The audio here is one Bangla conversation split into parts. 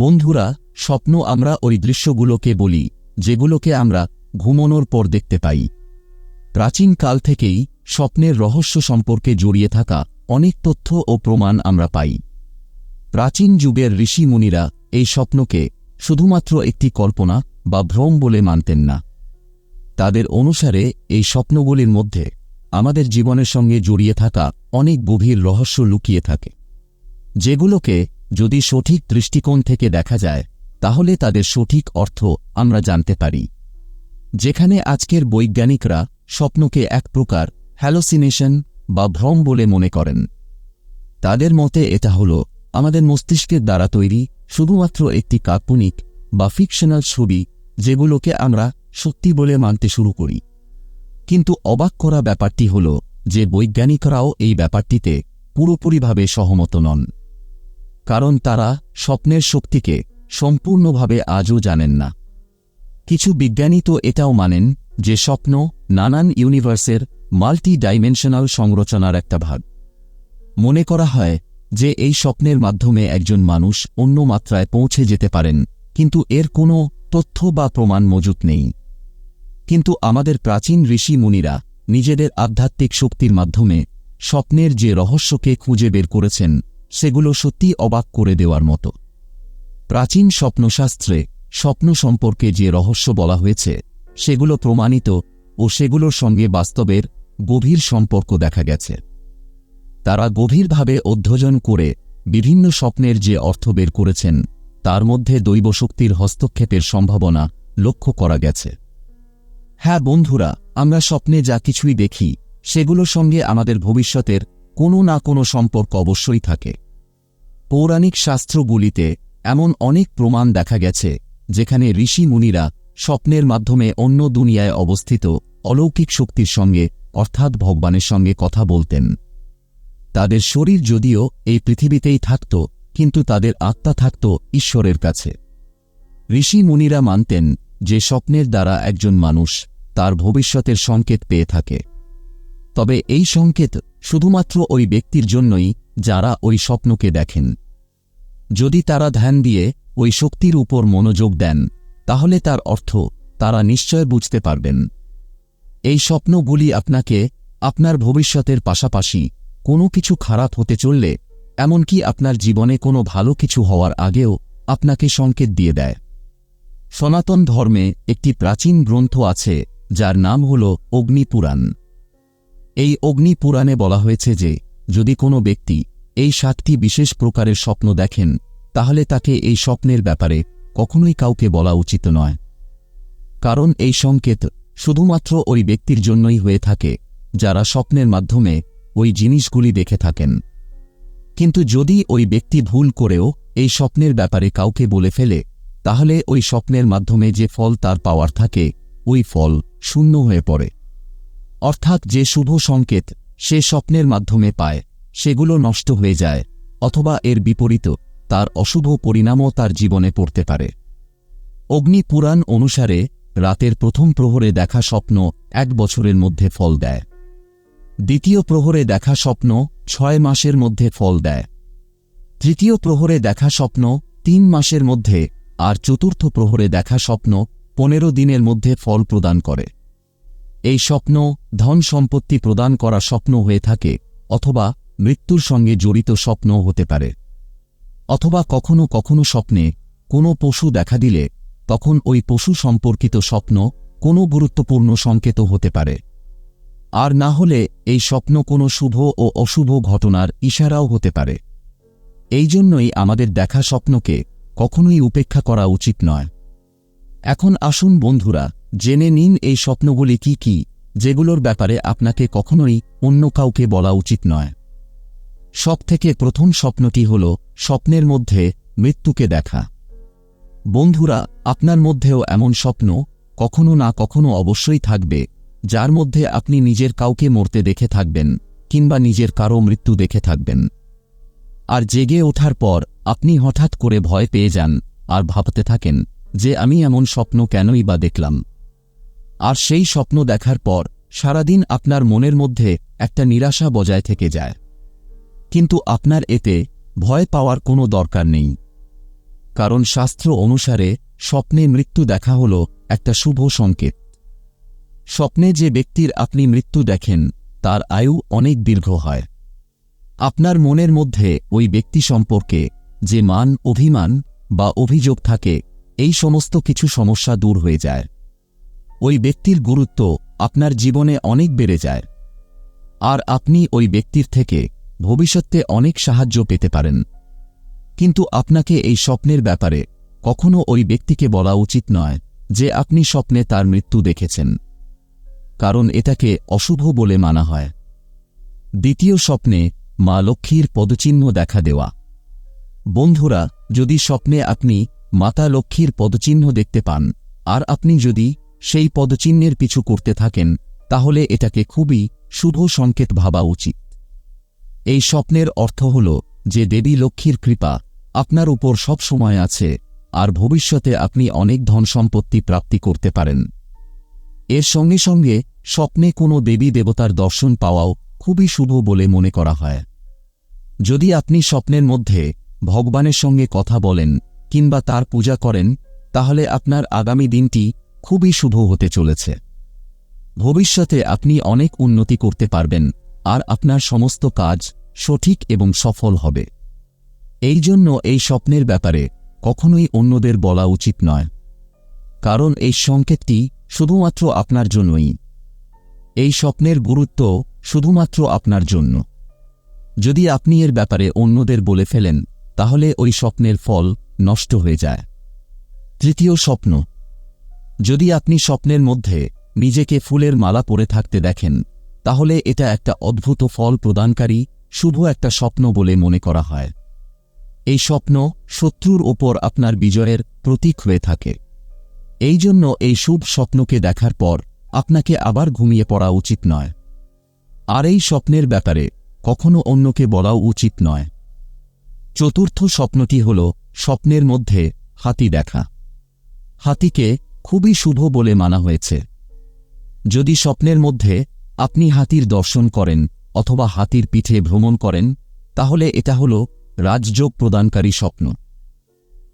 বন্ধুরা, স্বপ্ন আমরা ওই দৃশ্যগুলোকে বলি, যেগুলোকে আমরা ঘুমনোর পর দেখতে পাই। প্রাচীন কাল থেকেই স্বপ্নের রহস্য সম্পর্কে জড়িয়ে থাকা অনেক তথ্য ও প্রমাণ আমরা পাই। প্রাচীন যুগের ঋষি মুনিরা এই স্বপ্নকে শুধুমাত্র একটি কল্পনা বা ভ্রম বলে মানতেন না। তাদের অনুসারে এই স্বপ্নগুলির মধ্যে আমাদের জীবনের সঙ্গে জড়িয়ে থাকা অনেক গভীর রহস্য লুকিয়ে থাকে, যেগুলোকে যদি সঠিক দৃষ্টিকোণ থেকে দেখা যায়, তাহলে তাদের সঠিক অর্থ আমরা জানতে পারি। যেখানে আজকের বৈজ্ঞানিকরা স্বপ্নকে এক প্রকার হ্যালোসিনেশন বা ভ্রম বলে মনে করেন। তাদের মতে এটা হল আমাদের মস্তিষ্কের দ্বারা তৈরি শুধুমাত্র একটি কাল্পনিক বা ফিকশনাল ছবি যেগুলোকে আমরা সত্যি বলে মানতে শুরু করি। কিন্তু অবাক করা ব্যাপারটি হল যে বৈজ্ঞানিকরাও এই ব্যাপারটিতে পুরোপুরিভাবে সহমত নন। কারণ তারা স্বপ্নের শক্তিকে সম্পূর্ণভাবে আজও জানেন না। কিছু বিজ্ঞানী তো এটাও মানেন যে স্বপ্ন নানান ইউনিভার্সের মাল্টি ডাইমেনশনাল সংরচনার একটা ভাগ। মনে করা হয় যে এই স্বপ্নের মাধ্যমে একজন মানুষ অন্য মাত্রায় পৌঁছে যেতে পারেন, কিন্তু এর কোনো তথ্য বা প্রমাণ মজুত নেই। কিন্তু আমাদের প্রাচীন ঋষি মুনিরা নিজেদের আধ্যাত্মিক শক্তির মাধ্যমে স্বপ্নের যে রহস্যকে খুঁজে বের করেছেন সেগুলো সত্যি অবাক করে দেওয়ার মতো। প্রাচীন স্বপ্নশাস্ত্রে স্বপ্ন সম্পর্কে যে রহস্য বলা হয়েছে, সেগুলো প্রমাণিত ও সেগুলোর সঙ্গে বাস্তবের গভীর সম্পর্ক দেখা গেছে। তারা গভীরভাবে অধ্যয়ন করে বিভিন্ন স্বপ্নের যে অর্থ বের করেছেন, তার মধ্যে দৈবশক্তির হস্তক্ষেপের সম্ভাবনা লক্ষ্য করা গেছে। হ্যাঁ বন্ধুরা, আমরা স্বপ্নে যা কিছুই দেখি, সেগুলোর সঙ্গে আমাদের ভবিষ্যতের কোনো না কোনো সম্পর্ক অবশ্যই থাকে। পৌরাণিক শাস্ত্রগুলিতে এমন অনেক প্রমাণ দেখা গেছে, যেখানে ঋষি মুনিরা স্বপ্নের মাধ্যমে অন্য দুনিয়ায় অবস্থিত অলৌকিক শক্তির সঙ্গে, অর্থাৎ ভগবানের সঙ্গে কথা বলতেন। তাদের শরীর যদিও এই পৃথিবীতেই থাকত, কিন্তু তাদের আত্মা থাকত ঈশ্বরের কাছে। ঋষি মুনিরা মানতেন যে স্বপ্নের দ্বারা একজন মানুষ তার ভবিষ্যতের সংকেত পেয়ে থাকে। তবে এই সংকেত শুধুমাত্র ওই ব্যক্তির জন্যই যারা ওই স্বপ্নকে দেখেন। যদি তারা ধ্যান দিয়ে ওই শক্তির উপর মনোযোগ দেন, তাহলে তার অর্থ তারা নিশ্চয় বুঝতে পারবেন। এই স্বপ্নগুলি আপনাকে আপনার ভবিষ্যতের পাশাপাশি কোনো কিছু খারাপ হতে চললে, এমনকি আপনার জীবনে কোনো ভালো কিছু হওয়ার আগেও আপনাকে সংকেত দিয়ে দেয়। সনাতন ধর্মে একটি প্রাচীন গ্রন্থ আছে, যার নাম হল অগ্নিপুরাণ। এই অগ্নি পুরাণে বলা হয়েছে যে, যদি কোনো ব্যক্তি এই সাতটি বিশেষ প্রকারের স্বপ্ন দেখেন, তাহলে তাকে এই স্বপ্নের ব্যাপারে কখনোই কাউকে বলা উচিত নয়। কারণ এই সংকেত শুধুমাত্র ওই ব্যক্তির জন্যই হয়ে থাকে, যারা স্বপ্নের মাধ্যমে ওই জিনিসগুলি দেখে থাকেন। কিন্তু যদি ওই ব্যক্তি ভুল করেও এই স্বপ্নের ব্যাপারে কাউকে বলে ফেলে, তাহলে ওই স্বপ্নের মাধ্যমে যে ফল তার পাওয়ার থাকে, ওই ফল শূন্য হয়ে পড়ে। অর্থাৎ যে শুভ সংকেত সে স্বপ্নের মাধ্যমে পায়, সেগুলো নষ্ট হয়ে যায়, অথবা এর বিপরীত, তার অশুভ পরিণামও তার জীবনে পড়তে পারে। অগ্নি পুরাণ অনুসারে রাতের প্রথম প্রহরে দেখা স্বপ্ন এক বছরের মধ্যে ফল দেয়। দ্বিতীয় প্রহরে দেখা স্বপ্ন ছয় মাসের মধ্যে ফল দেয়। তৃতীয় প্রহরে দেখা স্বপ্ন তিন মাসের মধ্যে, আর চতুর্থ প্রহরে দেখা স্বপ্ন পনেরো দিনের মধ্যে ফল প্রদান করে। এই স্বপ্ন ধন সম্পত্তি প্রদান করা স্বপ্ন হয়ে থাকে, অথবা মৃত্যুর সঙ্গে জড়িত স্বপ্ন হতে পারে। অথবা কখনো কখনো স্বপ্নে কোনো পশু দেখা দিলে, তখন ওই পশু সম্পর্কিত স্বপ্ন কোনো গুরুত্বপূর্ণ সংকেত হতে পারে। আর না হলে এই স্বপ্ন কোনো শুভ ও অশুভ ঘটনার ইশারাও হতে পারে। এই জন্যই আমাদের দেখা স্বপ্নকে কখনোই উপেক্ষা করা উচিত নয়। এখন আসুন বন্ধুরা, জেনে নিন এই স্বপ্নগুলি কি কি, যেগুলোর ব্যাপারে আপনাকে কখনোই অন্য কাউকে বলা উচিত নয়। সব থেকে প্রথম স্বপ্নটি হল স্বপ্নের মধ্যে মৃত্যুকে দেখা। বন্ধুরা, আপনার মধ্যেও এমন স্বপ্ন কখনো না কখনো অবশ্যই থাকবে, যার মধ্যে আপনি নিজের কাউকে মরতে দেখে থাকবেন, কিংবা নিজের কারও মৃত্যু দেখে থাকবেন। আর জেগে ওঠার পর আপনি হঠাৎ করে ভয় পেয়ে যান, আর ভাবতে থাকেন যে আমি এমন স্বপ্ন কেনই বা দেখলাম। আর সেই স্বপ্ন দেখার পর, সারাদিন আপনার মনের মধ্যে একটা নিরাশা বজায় থেকে যায়। কিন্তু আপনার এতে ভয় পাওয়ার কোনো দরকার নেই। কারণ শাস্ত্র অনুসারে স্বপ্নে মৃত্যু দেখা হল একটা শুভ সংকেত। স্বপ্নে যে ব্যক্তির আপনি মৃত্যু দেখেন, তার আয়ু অনেক দীর্ঘ হয়। আপনার মনের মধ্যে ওই ব্যক্তি সম্পর্কে যে মান অভিমান বা অভিযোগ থাকে এই সমস্ত কিছু সমস্যা দূর হয়ে যায়। ওই ব্যক্তির গুরুত্ব আপনার জীবনে অনেক বেড়ে যায়। আর আপনি ওই ব্যক্তির থেকে ভবিষ্যতে অনেক সাহায্য পেতে পারেন। কিন্তু আপনাকে এই স্বপ্নের ব্যাপারে কখনো ওই ব্যক্তিকে বলা উচিত নয় যে আপনি স্বপ্নে তার মৃত্যু দেখেছেন। কারণ এটাকে অশুভ বলে মানা হয়। দ্বিতীয় স্বপ্নে মা লক্ষ্মীর পদচিহ্ন দেখা দেওয়া। বন্ধুরা, যদি স্বপ্নে আপনি মাতা লক্ষ্মীর পদচিহ্ন দেখতে পান। আর আপনি যদি সেই পদচিহ্নের পিছু করতে থাকেন, তাহলে এটাকে খুবই শুভ সংকেত ভাবা উচিত। এই স্বপ্নের অর্থ হল যে দেবী লক্ষ্মীর কৃপা আপনার উপর সব সময় আছে, আর ভবিষ্যতে আপনি অনেক ধন সম্পত্তি প্রাপ্তি করতে পারেন। এর সঙ্গে সঙ্গে স্বপ্নে কোনো দেবী দেবতার দর্শন পাওয়াও খুবই শুভ বলে মনে করা হয়। যদি আপনি স্বপ্নের মধ্যে ভগবানের সঙ্গে কথা বলেন কিংবা তার পূজা করেন, তাহলে আপনার আগামী দিনটি খুবই শুভ হতে চলেছে। ভবিষ্যতে আপনি অনেক উন্নতি করতে পারবেন, আর আপনার সমস্ত কাজ সঠিক এবং সফল হবে। এই জন্য এই স্বপ্নের ব্যাপারে কখনোই অন্যদের বলা উচিত নয়। কারণ এই সংকেতটি শুধুমাত্র আপনার জন্যই। এই স্বপ্নের গুরুত্ব শুধুমাত্র আপনার জন্য। যদি আপনি এর ব্যাপারে অন্যদের বলে ফেলেন, তাহলে ওই স্বপ্নের ফল নষ্ট হয়ে যায়। তৃতীয় স্বপ্ন। যদি আপনি স্বপ্নের মধ্যে নিজেকে ফুলের মালা পরে থাকতে দেখেন, তাহলে এটা একটা অদ্ভুত ফল প্রদানকারী, শুভ একটা স্বপ্ন বলে মনে করা হয়। এই স্বপ্ন শত্রুর ওপর আপনার বিজয়ের প্রতীক হয়ে থাকে। এই জন্য এই শুভ স্বপ্নকে দেখার পর আপনাকে আবার ঘুমিয়ে পড়া উচিত নয়। আর এই স্বপ্নের ব্যাপারে কখনো অন্যকে বলাও উচিত নয়। চতুর্থ স্বপ্নটি হল স্বপ্নের মধ্যে হাতি দেখা। হাতিকে খুবই শুভ বলে মানা হয়েছে। যদি স্বপ্নের মধ্যে আপনি হাতির দর্শন করেন অথবা হাতির পিঠে ভ্রমণ করেন, তাহলে এটা হল রাজযোগ প্রদানকারী স্বপ্ন।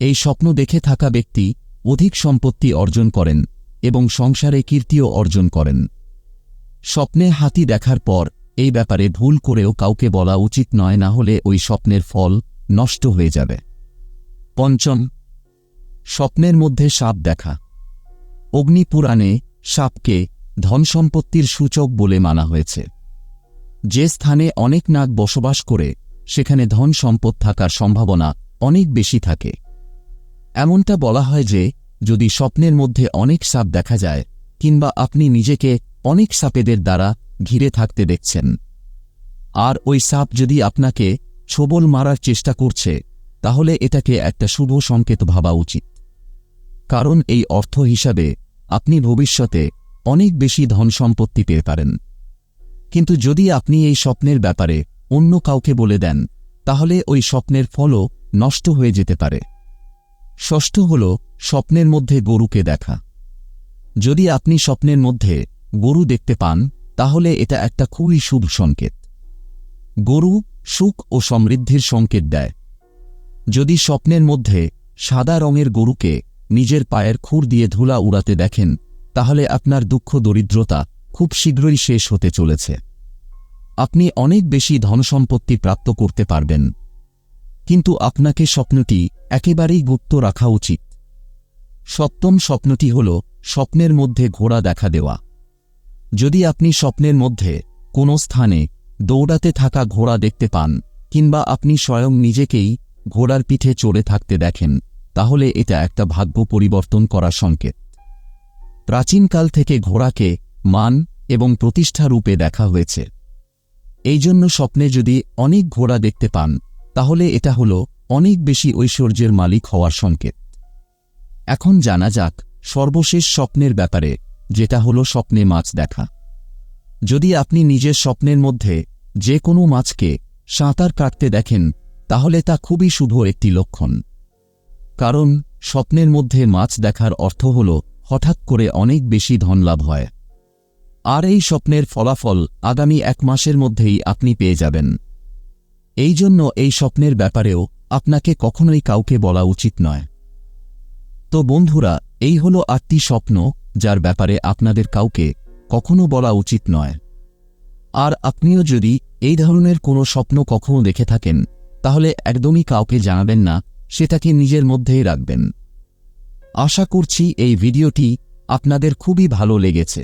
এই স্বপ্ন দেখে থাকা ব্যক্তি অধিক সম্পত্তি অর্জন করেন এবং সংসারে কীর্তিও অর্জন করেন। স্বপ্নে হাতি দেখার পর এই ব্যাপারে ভুল করেও কাউকে বলা উচিত নয়, না হলে ওই স্বপ্নের ফল নষ্ট হয়ে যাবে। পঞ্চম, স্বপ্নের মধ্যে সাপ দেখা। অগ্নিপুরাণে সাপকে ধনসম্পত্তির সূচক বলে মানা হয়েছে। যে স্থানে অনেক নাগ বসবাস করে, সেখানে ধন সম্পদ থাকার সম্ভাবনা অনেক বেশি থাকে। এমনটা বলা হয় যে, যদি স্বপ্নের মধ্যে অনেক সাপ দেখা যায়, কিংবা আপনি নিজেকে অনেক সাপেদের দ্বারা ঘিরে থাকতে দেখছেন। আর ওই সাপ যদি আপনাকে ছোবল মারার চেষ্টা করছে তাহলে এটাকে একটা শুভ সংকেত ভাবা উচিত। কারণ এই অর্থ হিসাবে আপনি ভবিষ্যতে অনেক বেশি ধন সম্পত্তি পেয়ে পারেন। কিন্তু যদি আপনি এই স্বপ্নের ব্যাপারে অন্য কাউকে বলে দেন, তাহলে ওই স্বপ্নের ফলও নষ্ট হয়ে যেতে পারে। ষষ্ঠ হল স্বপ্নের মধ্যে গরুকে দেখা। যদি আপনি স্বপ্নের মধ্যে গরু দেখতে পান, তাহলে এটা একটা খুবই শুভ সংকেত। গরু সুখ ও সমৃদ্ধির সংকেত দেয়। যদি স্বপ্নের মধ্যে সাদা রঙের গরুকে নিজের পায়ের খুর দিয়ে ধুলা উড়াতে দেখেন, তাহলে আপনার দুঃখ দরিদ্রতা খুব শীঘ্রই শেষ হতে চলেছে। আপনি অনেক বেশি ধনসম্পত্তি প্রাপ্ত করতে পারবেন। কিন্তু আপনাকে স্বপ্নটি একেবারেই গুপ্ত রাখা উচিত। সপ্তম স্বপ্নটি হল স্বপ্নের মধ্যে ঘোড়া দেখা দেওয়া। যদি আপনি স্বপ্নের মধ্যে কোনো স্থানে দৌড়াতে থাকা ঘোড়া দেখতে পান, কিংবা আপনি স্বয়ং নিজেকেই ঘোড়ার পিঠে চড়ে থাকতে দেখেন, তাহলে এটা একটা ভাগ্য পরিবর্তন করা সংকেত। প্রাচীনকাল থেকে ঘোড়াকে মান এবং প্রতিষ্ঠা রূপে দেখা হয়েছে। এই জন্য স্বপ্নে যদি অনেক ঘোড়া দেখতে পান, তাহলে এটা হল অনেক বেশি ঐশ্বর্যের মালিক হওয়ার সংকেত। এখন জানা যাক সর্বশেষ স্বপ্নের ব্যাপারে, যেটা হল স্বপ্নে মাছ দেখা। যদি আপনি নিজের স্বপ্নের মধ্যে যে কোনো মাছকে সাঁতার কাটতে দেখেন তাহলে তা খুবই শুভ একটি লক্ষণ। কারণ, স্বপ্নের মধ্যে মাছ দেখার অর্থ হল, হঠাৎ করে অনেক বেশি ধন লাভ হয়। আর এই স্বপ্নের ফলাফল আগামী এক মাসের মধ্যেই আপনি পেয়ে যাবেন। এই জন্য এই স্বপ্নের ব্যাপারেও আপনাকে কখনোই কাউকে বলা উচিত নয়। তো বন্ধুরা, এই হল আটটি স্বপ্ন, যার ব্যাপারে আপনাদের কাউকে কখনো বলা উচিত নয়। আর আপনিও যদি এই ধরনের কোনো স্বপ্ন কখনো দেখে থাকেন তাহলে একদমই কাউকে জানাবেন না, সেটাকে নিজের মধ্যেই রাখবেন। আশা করছি এই ভিডিওটি আপনাদের খুবই ভালো লেগেছে।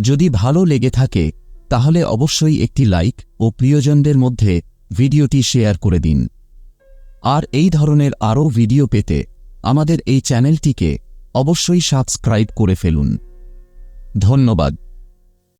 যদি ভালো লেগে থাকে, তাহলে অবশ্যই একটি লাইক ও প্রিয়জনদের মধ্যে ভিডিওটি শেয়ার করে দিন। আর এই ধরনের আরও ভিডিও পেতে আমাদের এই চ্যানেলটিকে অবশ্যই সাবস্ক্রাইব করে ফেলুন। ধন্যবাদ।